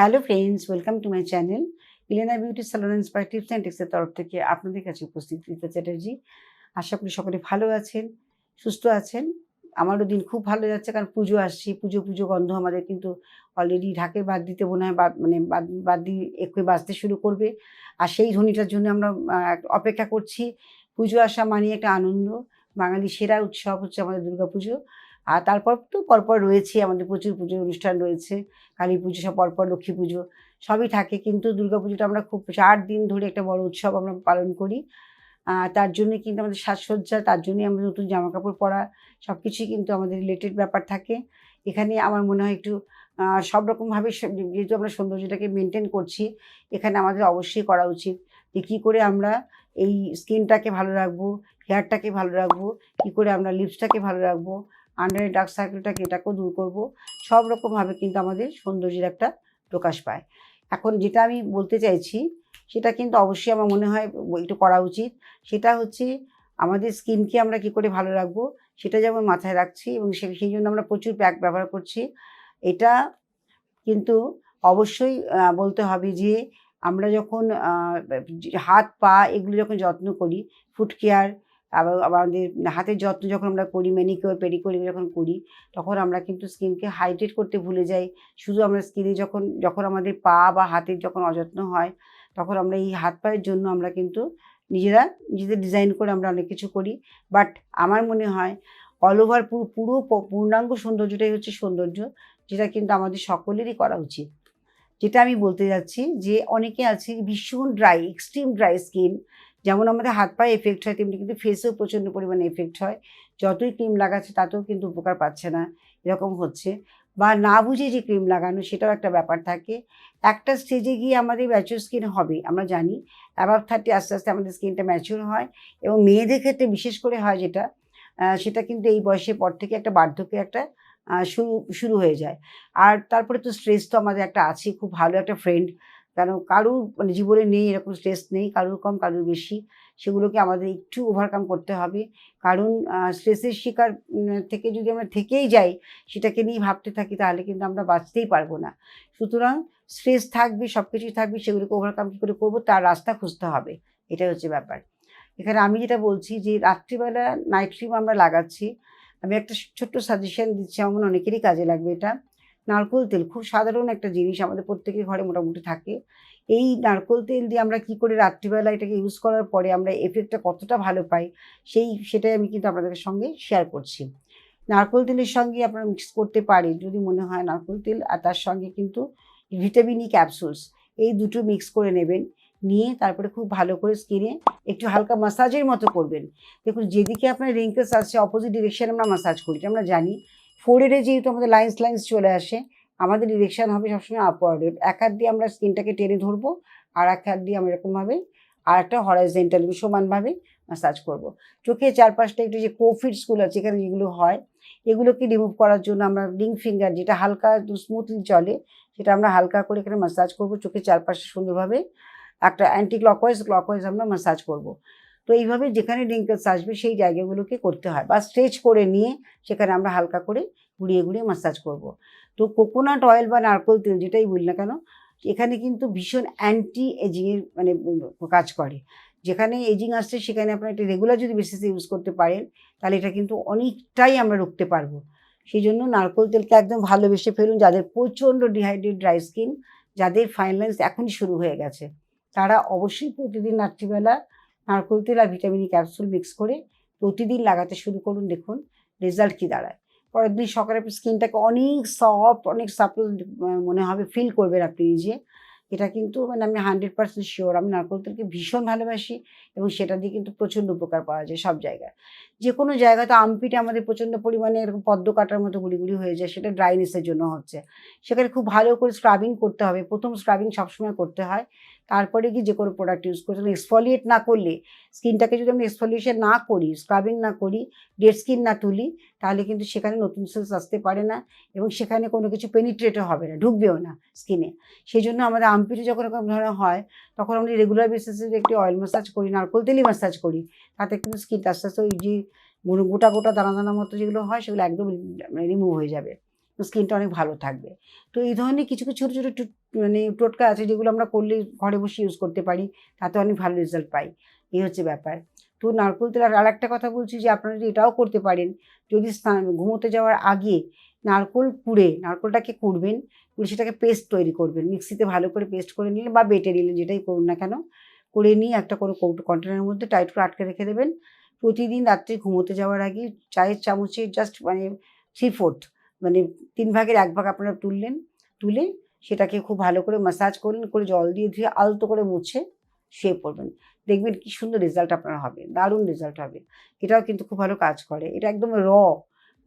Hello friends welcome to my channel Elena beauty salon inspire tips and তরফ থেকে আপনাদের কাছে উপস্থিত রীতা চ্যাটার্জি আশা করি সকলে ভালো আছেন, সুস্থ আছেন। আমারও দিন খুব ভালো যাচ্ছে, কারণ পুজো আসছে। পুজো পুজো গন্ধ আমাদের কিন্তু অলরেডি ঢাকে বাদ দিতে মনে হয় মানে বাদ বাদ দিয়ে একটু বাজতে শুরু করবে। আর সেই ধ্বনিটার জন্য আমরা অপেক্ষা করছি। পুজো আসা মানে একটা আনন্দ। বাঙালি সেরা উৎসব হচ্ছে আমাদের দুর্গাপুজো। আর তারপর তো পরপর রয়েছে, আমাদের প্রচুর পুজো অনুষ্ঠান রয়েছে, কালী পুজো, সব পরপর লক্ষ্মী পুজো, সবই থাকে। কিন্তু দুর্গা পুজোটা আমরা খুব চার দিন ধরে একটা বড় উৎসব আমরা পালন করি। তার জন্য কিন্তু আমাদের সাজসজ্জা, তার জন্যই আমরা নতুন জামা কাপড় পরা সব কিছুই কিন্তু আমাদের রিলেটেড ব্যাপার থাকে। এখানে আমার মনে হয় একটু সব রকমভাবে যেহেতু আমরা সৌন্দর্যটাকে মেনটেন করছি, এখানে আমাদের অবশ্যই করা উচিত যে কী করে আমরা এই স্কিনটাকে ভালো রাখব হেয়ারটাকে ভালো রাখব, কী করে আমরা লিপসটাকে ভালো রাখব আন্ডারের ডার্ক সার্কেলটাকে এটাকেও দূর করব। সব রকমভাবে কিন্তু আমাদের সৌন্দর্যের একটা প্রকাশ পায়। এখন যেটা আমি বলতে চাইছি, সেটা কিন্তু অবশ্যই আমার মনে হয় একটু করা উচিত। সেটা হচ্ছে আমাদের স্কিনকে আমরা কি করে ভালো রাখব, সেটা যেমন মাথায় রাখছি এবং সেই জন্য আমরা প্রচুর প্যাক ব্যবহার করছি। এটা কিন্তু অবশ্যই বলতে হবে যে আমরা যখন হাত, পা এগুলো যখন যত্ন করি ফুট কেয়ার আবার আমাদের হাতের যত্ন যখন আমরা করি ম্যানিকিওর পেডিকিওর যখন করি, তখন আমরা কিন্তু স্কিনকে হাইড্রেট করতে ভুলে যাই। শুধু আমরা স্কিনে যখন যখন আমাদের পা বা হাতের যখন অযত্ন হয়, তখন আমরা এই হাত পায়ের জন্য আমরা কিন্তু নিজেরা, নিজেদের ডিজাইন করে আমরা অনেক কিছু করি। বাট আমার মনে হয় অল ওভার পুরো পুরো পূর্ণাঙ্গ সৌন্দর্যটাই হচ্ছে সৌন্দর্য, যেটা কিন্তু আমাদের সকলেরই করা উচিত। যেটা আমি বলতে যাচ্ছি যে, অনেকে আছে ভীষণ ড্রাই এক্সট্রিম ড্রাই স্কিন যেমন আমাদের হাত পায়ে এফেক্ট হয়, তেমনি কিন্তু ফেসেও প্রচণ্ড পরিমাণে এফেক্ট হয়। যতই ক্রিম লাগাচ্ছে, তাতেও কিন্তু উপকার পাচ্ছে না। এরকম হচ্ছে। বা না বুঝে যে ক্রিম লাগানো, সেটাও একটা ব্যাপার থাকে। একটা স্টেজে গিয়ে আমাদের ম্যাচিওর স্কিন হবে, আমরা জানি। অ্যাবাভ থার্টি আস্তে আস্তে আমাদের স্কিনটা ম্যাচিওর হয় এবং মেয়েদের ক্ষেত্রে বিশেষ করে হয় যেটা সেটা কিন্তু এই বয়সের পর থেকে একটা বার্ধক্য একটা শুরু শুরু হয়ে যায়। আর তারপরে তো স্ট্রেস তো আমাদের একটা আছে, খুব ভালো একটা ফ্রেন্ড কারণ কারুর মানে জীবনে নেই, এরকম স্ট্রেস নেই, কারুর কম, কারুর বেশি, সেগুলোকে আমাদের একটু ওভারকাম করতে হবে। কারণ স্ট্রেসের শিকার থেকে যদি আমরা থেকেই যাই, সেটাকে নিয়ে ভাবতে থাকি, তাহলে কিন্তু আমরা বাঁচতেই পারব না। সুতরাং স্ট্রেস থাকবে সব কিছুই থাকবে, সেগুলোকে ওভারকাম কী করে করব, তার রাস্তা খুঁজতে হবে। এটাই হচ্ছে ব্যাপার। এখানে আমি যেটা বলছি যে, রাত্রিবেলা নাইট ক্রিম আমরা লাগাচ্ছি। আমি একটা ছোট্ট সাজেশন দিচ্ছি, আমার অনেকেরই কাজে লাগবে এটা। নারকোল তেল খুব সাধারণ একটা জিনিস আমাদের প্রত্যেকের ঘরে মোটামুটি থাকে। এই নারকোল তেল দিয়ে আমরা কি করে রাত্রিবেলা এটাকে ইউজ করার পরে আমরা এফেক্টটা কতটা ভালো পাই, সেই সেটাই আমি কিন্তু আপনাদের সঙ্গে শেয়ার করছি। নারকোল তেলের সঙ্গে আপনারা মিক্স করতে পারেন, যদি মনে হয় নারকোল তেল, আর তার সঙ্গে কিন্তু ভিটামিন ই ক্যাপসুলস এই দুটো মিক্স করে নেবেন। নিয়ে তারপরে খুব ভালো করে স্কিনে একটু হালকা মাসাজের মতো করবেন। দেখুন, যেদিকে আপনার রিঙ্কেলস আসছে অপোজিট ডিরেকশনে আমরা মাসাজ করি আমরা জানি। ফোরেডে যেহেতু আমাদের লাইন্স লাইন্স চলে আসে আমাদের ডিরেকশন হবে সবসময় আপওয়ার্ডে এক হাত দিয়ে আমরা স্কিনটাকে টেনে ধরবো, আর এক হাত দিয়ে আমরা এরকমভাবে আর একটা হরাইজেন্টাল সমানভাবে মাসাজ করব। চোখে চারপাশটা একটু যে কোফিডসগুলো আছে, এখানে যেগুলো হয়, এগুলোকে রিমুভ করার জন্য আমরা রিং ফিঙ্গার যেটা হালকা স্মুথলি চলে, সেটা আমরা হালকা করে এখানে মাসাজ করব চোখের চারপাশে সুন্দরভাবে একটা অ্যান্টি ক্লকওয়াইজ ক্লকওয়াইজ আমরা মাসাজ করব। তো এইভাবে যেখানে রিঙ্কেলস আসবে সেই জায়গাগুলোকে করতে হয় বা স্ট্রেচ করে নিয়ে সেখানে আমরা হালকা করে ঘুরিয়ে ঘুরিয়ে মাসাজ করব। তো কোকোনাট অয়েল বা নারকোল তেল যেটাই বলি না কেন, এখানে কিন্তু ভীষণ অ্যান্টি এজিংয়ের মানে কাজ করে। যেখানে এজিং আসছে সেখানে আপনারা এটা রেগুলার যদি বেসিসে ইউজ করতে পারেন, তাহলে এটা কিন্তু অনেকটাই আমরা রুখতে পারব। সেই জন্য নারকোল তেলকে একদম ভালোবেসে ফেলুন যাদের প্রচণ্ড ডিহাইড্রেট ড্রাই স্কিন যাদের ফাইন লাইন্স এখনই শুরু হয়ে গেছে। তারা অবশ্যই প্রতিদিন রাত্রিবেলা নারকোল তেল আর ভিটামিন ক্যাপসুল মিক্স করে প্রতিদিন লাগাতে শুরু করুন, দেখুন রেজাল্ট কী দাঁড়ায়। পরের দিন সকালে স্কিনটাকে অনেক সফট অনেক সাপল মনে হবে ফিল করবেন আপনি নিজে। এটা কিন্তু মানে আমি হান্ড্রেড পার্সেন্ট শিওর আমি নারকোল তেলকে ভীষণ ভালোবাসি এবং সেটা দিয়ে কিন্তু প্রচণ্ড উপকার পাওয়া যায় সব জায়গায়। যে কোনো জায়গাতে আমপিটে আমাদের প্রচণ্ড পরিমাণে এরকম পদ্ম কাটার মতো গুলিগুলি হয়ে যায়, সেটা ড্রাইনেসের জন্য হচ্ছে। সেখানে খুব ভালো করে স্ক্রাবিং করতে হবে। প্রথম স্ক্রাবিং সবসময় করতে হয়। তারপরে কি যে কোনো প্রোডাক্ট ইউজ করতে এক্সফলিয়েট না করলে স্কিনটাকে যদি আমি এক্সফলিয়েশন না করি স্ক্রাবিং না করি ডেড স্কিন না তুলি, তাহলে কিন্তু সেখানে নতুন সেলস আসতে পারে না এবং সেখানে কোনো কিছু পেনিট্রেটও হবে না, ঢুকবেও না স্কিনে সেই জন্য আমাদের আমপিটে যখন এরকম ধরনের হয়, তখন আমরা রেগুলার বেসিসে একটি অয়েল ম্যাসাজ করি, নারকোল তেলই ম্যাসাজ করি। তাতে কিন্তু স্কিনটা আস্তে আস্তে ওই যে গোটা গোটা দানা দানা মতো যেগুলো হয়, সেগুলো একদম রিমুভ হয়ে যাবে। স্কিনটা অনেক ভালো থাকবে। তো এই ধরনের কিছু কিছু ছোটো ছোটো মানে টোটকা আছে যেগুলো আমরা করলে ঘরে বসে ইউজ করতে পারি, তাতে অনেক ভালো রেজাল্ট পাই। এই হচ্ছে ব্যাপার। তো নারকোল তেল, আর আরেকটা কথা বলছি যে আপনারা যদি এটাও করতে পারেন, যদি স্নান, ঘুমোতে যাওয়ার আগে নারকোল কুড়ে নারকোলটাকে কুড়বেন, কুড়ে সেটাকে পেস্ট তৈরি করবেন। মিক্সিতে ভালো করে পেস্ট করে নিলেন বা বেটে নিলেন, যেটাই করুন না কেন, করে নিয়ে একটা কোনো কন্টেনারের মধ্যে টাইট করে আটকে রেখে দেবেন। প্রতিদিন রাত্রে ঘুমোতে যাওয়ার আগে চায়ের চামচে জাস্ট মানে থ্রি ফোর্থ মানে তিন ভাগের এক ভাগ আপনারা তুললেন, তুলে সেটাকে খুব ভালো করে মাসাজ করলেন, করে জল দিয়ে ধুয়ে আলতো করে মুছে শুয়ে পড়বেন। দেখবেন কি সুন্দর রেজাল্ট আপনার হবে, দারুণ রেজাল্ট হবে। এটাও কিন্তু খুব ভালো কাজ করে। এটা একদম র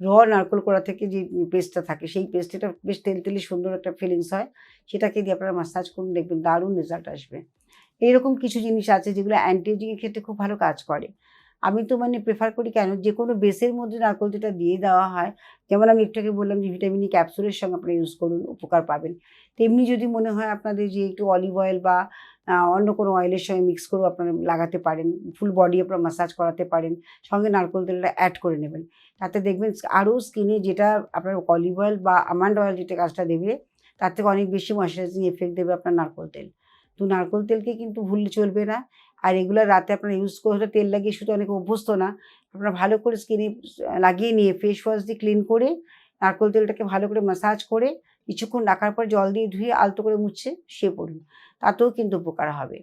র নারকোল করা থেকে যে পেস্টটা থাকে, সেই পেস্ট এটা বেশ তেল তেলে সুন্দর একটা ফিলিংস হয়। সেটাকে দিয়ে আপনারা মাসাজ করুন, দেখবেন দারুণ রেজাল্ট আসবে। এইরকম কিছু জিনিস আছে যেগুলো অ্যান্টিএজিংয়ের ক্ষেত্রে খুব ভালো কাজ করে। আমি তো মানে প্রেফার করি কেন? যে কোনো বেসের মধ্যে নারকোল তেলটা দিয়ে দেওয়া হয়, যেমন আমি একটু বললাম যে ভিটামিন ই ক্যাপসুলের সঙ্গে আপনারা ইউজ করুন, উপকার পাবেন। তেমনি যদি মনে হয় আপনাদের যে একটু অলিভ অয়েল বা অন্য কোনো অয়েলের সঙ্গে মিক্স করেও আপনারা লাগাতে পারেন ফুল বডি আপনারা মাসাজ করাতে পারেন, সঙ্গে নারকোল তেলটা অ্যাড করে নেবেন। তাতে দেখবেন আরও স্কিনে যেটা আপনার অলিভ অয়েল বা আমান্ড অয়েল যেটা কাজটা দেবে, তার থেকে অনেক বেশি ময়শ্চারাইজিং এফেক্ট দেবে আপনার নারকোল তেল। তো নারকোল তেলকে কিন্তু ভুললে চলবে না। আর এগুলো রাতে আপনারা ইউজ করে তেল লাগিয়ে শুধু অনেক অভ্যস্ত না। আপনারা ভালো করে স্কিনে লাগিয়ে নিয়ে ফেস ওয়াশ দিয়ে ক্লিন করে নারকোল তেলটাকে ভালো করে মাসাজ করে কিছুক্ষণ রাখার পর জল দিয়ে ধুয়ে আলতো করে মুছে শুয়ে পড়ুন। তাতেও কিন্তু উপকার হবে।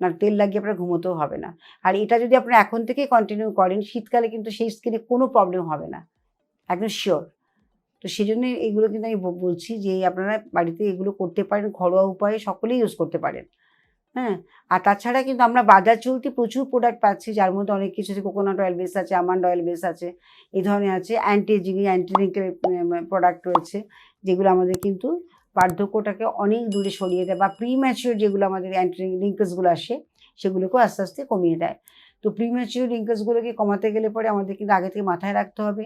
না তেল লাগিয়ে আপনার ঘুমোতেও হবে না। আর এটা যদি আপনারা এখন থেকেই কন্টিনিউ করেন, শীতকালে কিন্তু সেই স্কিনে কোনো প্রবলেম হবে না। একদম শিওর তো সেই জন্য এগুলো কিন্তু আমি বলছি যে আপনারা বাড়িতে এগুলো করতে পারেন, ঘরোয়া উপায়ে সকলেই ইউজ করতে পারেন। হ্যাঁ? আর তাছাড়া কিন্তু আমরা বাজার চলতি প্রচুর প্রোডাক্ট পাচ্ছি, যার মধ্যে অনেক কিছু আছে কোকোনাট অয়েল বেস আছে আমান্ড অয়েল বেস আছে এই ধরনের আছে অ্যান্টি এজিং অ্যান্টি প্রোডাক্ট রয়েছে, যেগুলো আমাদের কিন্তু বার্ধক্যটাকে অনেক দূরে সরিয়ে দেয় বা প্রিম্যাচিওর যেগুলো আমাদের অ্যান্টি রিঙ্কেলসগুলো আসে, সেগুলোকেও আস্তে আস্তে কমিয়ে দেয়। তো প্রিম্যাচিওর রিঙ্কেলসগুলোকে কমাতে গেলে পরে আমাদের কিন্তু আগে থেকে মাথায় রাখতে হবে,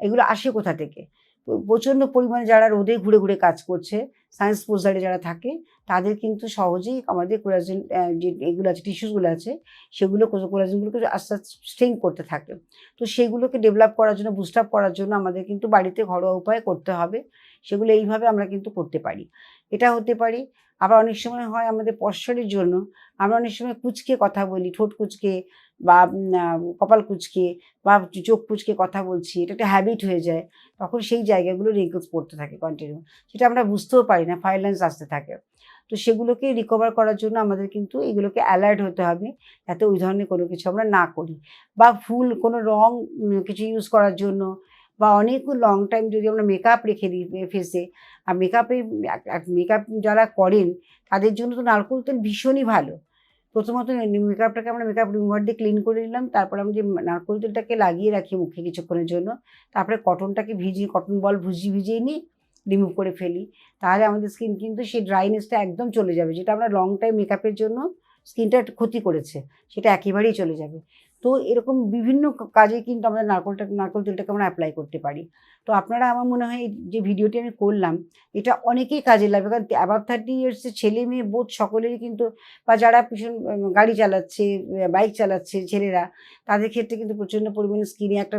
এগুলো আসে কোথা থেকে? প্রচণ্ড পরিমাণে যারা রোদে ঘুরে ঘুরে কাজ করছে সায়েন্স পোজারে যারা থাকে, তাদের কিন্তু সহজেই আমাদের কোলাজেন যে এগুলো আছে টিস্যুসগুলো আছে, সেগুলো কোলাজেনগুলোকে আস্তে আস্তে স্ট্রেং করতে থাকে। তো সেগুলোকে ডেভেলপ করার জন্য বুস্ট আপ করার জন্য আমাদের কিন্তু বাড়িতে ঘরোয়া উপায়ে করতে হবে। সেগুলো এইভাবে আমরা কিন্তু করতে পারি। এটা হতে পারি, আবার অনেক সময় হয় আমাদের পশ্চারের জন্য, আমরা অনেক সময় কুচকে কথা বলি, ঠোঁট কুচকে বা কপাল কুচকে বা, চোখ কুচকে কথা বলছি, এটা একটা হ্যাবিট হয়ে যায়, তখন সেই জায়গাগুলো রিঙ্কলস পড়তে থাকে কন্টিনিউ সেটা আমরা বুঝতেও পারি না ফাইলেন্স আসতে থাকে। তো সেগুলোকে রিকভার করার জন্য আমাদের কিন্তু এগুলোকে অ্যালার্ট হতে হবে, যাতে ওই ধরনের কোনো কিছু আমরা না করি বা ফুল কোনো রং কিছু ইউজ করার জন্য বা অনেক লং টাইম যদি আমরা মেকআপ রেখে দিই ফেসে আর মেকআপে মেকআপ যারা করেন, তাদের জন্য তো নারকোল তেল ভীষণই ভালো। প্রথমত মেকআপটাকে আমরা মেকআপ রিমুভার দিয়ে ক্লিন করে নিলাম, তারপর আমি যে নারকোল তেলটাকে লাগিয়ে রাখি মুখে কিছুক্ষণের জন্য, তারপরে কটনটাকে ভিজিয়ে কটন বল ভুজি ভিজিয়ে নিই রিমুভ করে ফেলি। তাহলে আমাদের স্কিন কিন্তু সেই ড্রাইনেসটা একদম চলে যাবে, যেটা আমরা লং টাইম মেকআপের জন্য স্কিনটা ক্ষতি করেছে, সেটা একেবারেই চলে যাবে। তো এরকম বিভিন্ন কাজে কিন্তু আমরা নারকলটা নারকল তেলটাকে আমরা অ্যাপ্লাই করতে পারি। তো আপনারা আমার মনে হয় যে ভিডিওটি আমি করলাম, এটা অনেকেই কাজে লাগবে। কারণ অ্যাবাভ থার্টি ইয়ার্সের ছেলে মেয়ে বোধ সকলেরই কিন্তু বা যারা ভীষণ গাড়ি চালাচ্ছে বাইক চালাচ্ছে ছেলেরা, তাদের ক্ষেত্রে কিন্তু প্রচণ্ড পরিমাণে স্কিনে একটা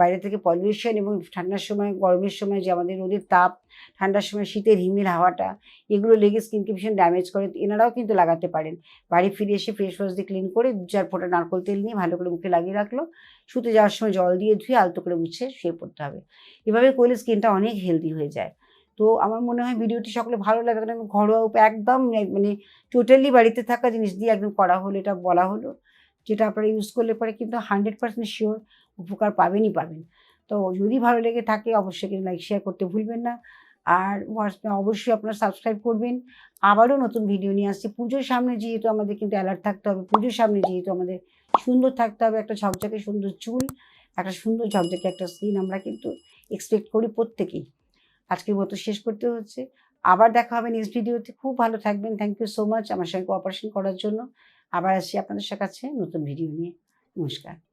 বাইরে থেকে পলিউশন এবং ঠান্ডার সময়, গরমের সময় যে আমাদের রোদের তাপ, ঠান্ডার সময় শীতের হিমেল হাওয়াটা, এগুলো লেগে স্কিনকে ভীষণ ড্যামেজ করে, এনারাও কিন্তু লাগাতে পারেন। বাড়ি ফিরে এসে ফেস ওয়াশ দিয়ে ক্লিন করে দু চার ফোঁটা নারকোল তেল নিয়ে ভালো করে মুখে লাগিয়ে রাখল, শুতে যাওয়ার সময় জল দিয়ে ধুয়ে আলতো করে মুছে শুয়ে পড়তে হবে। এভাবে করলে স্কিনটা অনেক হেলদি হয়ে যায়। তো আমার মনে হয় ভিডিওটি সকলে ভালো লাগে কারণ ঘরোয়া উপায় একদম মানে টোটালি বাড়িতে থাকা জিনিস দিয়ে একদম করা হলো, এটা বলা হলো। যেটা আপনারা ইউজ করলে পরে কিন্তু হান্ড্রেড পার্সেন্ট শিওর উপকার পাবেনই পাবেন। তো যদি ভালো লেগে থাকে অবশ্যই কিন্তু লাইক শেয়ার করতে ভুলবেন না। আর অবশ্যই আপনারা সাবস্ক্রাইব করবেন। আবারও নতুন ভিডিও নিয়ে আসছি। পুজোর সামনে যেহেতু আমাদের কিন্তু অ্যালার্ট থাকতে হবে, পুজোর সামনে যেহেতু আমাদের সুন্দর থাকতে হবে, একটা ঝকঝকে সুন্দর চুল, একটা সুন্দর ঝকঝকে একটা স্কিন আমরা কিন্তু এক্সপেক্ট করি প্রত্যেকেই। আজকের মতো শেষ করতে হচ্ছে। আবার দেখা হবে নেক্সট ভিডিওতে খুব ভালো থাকবেন। থ্যাংক ইউ সো মাচ আমার সঙ্গে কোঅপারেশন করার জন্য। আবার আসছি আপনাদের কাছে নতুন ভিডিও নিয়ে। নমস্কার।